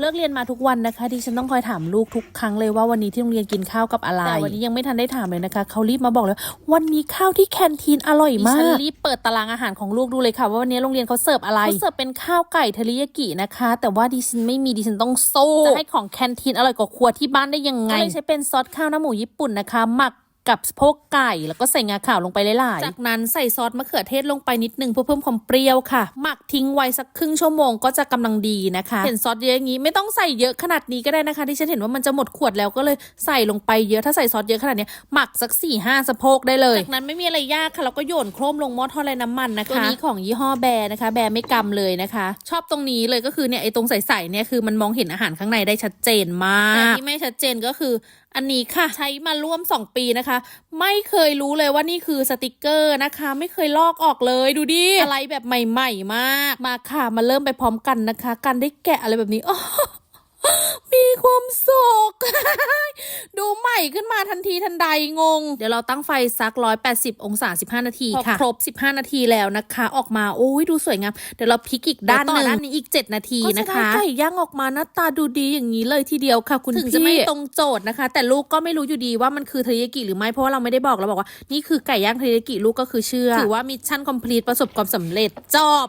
เลิกเรียนมาทุกวันนะคะดิฉันต้องคอยถามลูกทุกครั้งเลยว่าวันนี้ที่โรงเรียนกินข้าวกับอะไรแต่วันนี้ยังไม่ทันได้ถามเลยนะคะเขารีบมาบอกเลยวันนี้ข้าวที่แคนทีนอร่อยมากดิฉันรีบเปิดตารางอาหารของลูกดูเลยค่ะ ว่าวันนี้โรงเรียนเขาเสิร์ฟอะไรเขาเสิร์ฟเป็นข้าวไก่เทริยากินะคะ แต่ว่าดิฉันไม่มีดิฉันต้องสู้จะให้ของแคนทีนอร่อยกว่าครัวที่บ้านได้ยังไงก็เลยใช้เป็นซอสข้าวหน้าหมูญี่ปุ่นนะคะหมัก กับสะโพกไก่แล้วก็ใส่งาขาวลงไปหลายๆ จากนั้นใส่ซอสมะเขือเทศลงไปนิดนึงเพื่อเพิ่มความเปรี้ยวค่ะ หมักทิ้งไว้สักครึ่งชั่วโมงก็จะกำลังดีนะคะ เห็นซอสเยอะอย่างนี้ไม่ต้องใส่เยอะขนาดนี้ก็ได้นะคะที่ฉันเห็นว่ามันจะหมดขวดแล้วก็เลยใส่ลงไปเยอะถ้าใส่ซอสเยอะขนาดนี้หมักสัก4ี่ห้าสะโพกได้เลย จากนั้นไม่มีอะไรยากค่ะเราก็โยนโครมลงหม้อทอดไร้น้ำมันนะคะ ตัวนี้ของยี่ห้อแบร์นะคะ แบร์ไม่กำเลยนะคะ ชอบตรงนี้เลยก็คือเนี่ยไอ้ตรงใสๆเนี่ยคือมันมองเห็นอาหารข้างในได้ชัดเจนมากแต่ที่ไม่ชัดเจนก็คือ อันนี้ค่ะใช้มาร่วม 2 ปีนะคะไม่เคยรู้เลยว่านี่คือสติกเกอร์นะคะ ไม่เคยลอกออกเลยดูดิอะไรแบบใหม่ๆมาก มาค่ะมาเริ่มไปพร้อมกันนะคะกันได้แกะอะไรแบบนี้มีความสุข ขึ้นมาทันทีทันใดงง เดี๋ยวเราตั้งไฟสัก 180 องศา 15 นาทีค่ะครบ 15 นาทีแล้วนะคะ ออกมาโอ้ยดูสวยงามเดี๋ยวเราพลิกอีกด้านหนึ่งด้านนี้อีก 7 นาทีนะคะไก่ย่างออกมาหน้าตาดูดีอย่างนี้เลยทีเดียวค่ะ คุณถึงจะไม่ตรงโจทย์นะคะ แต่ลูกก็ไม่รู้อยู่ดีว่ามันคือเทริยากิหรือไม่เพราะว่าเราไม่ได้บอกเราบอกว่านี่คือไก่ย่างเทริยากิลูกก็คือเชื่อถือว่ามิชชั่นคอมพลีทประสบความสำเร็จจบ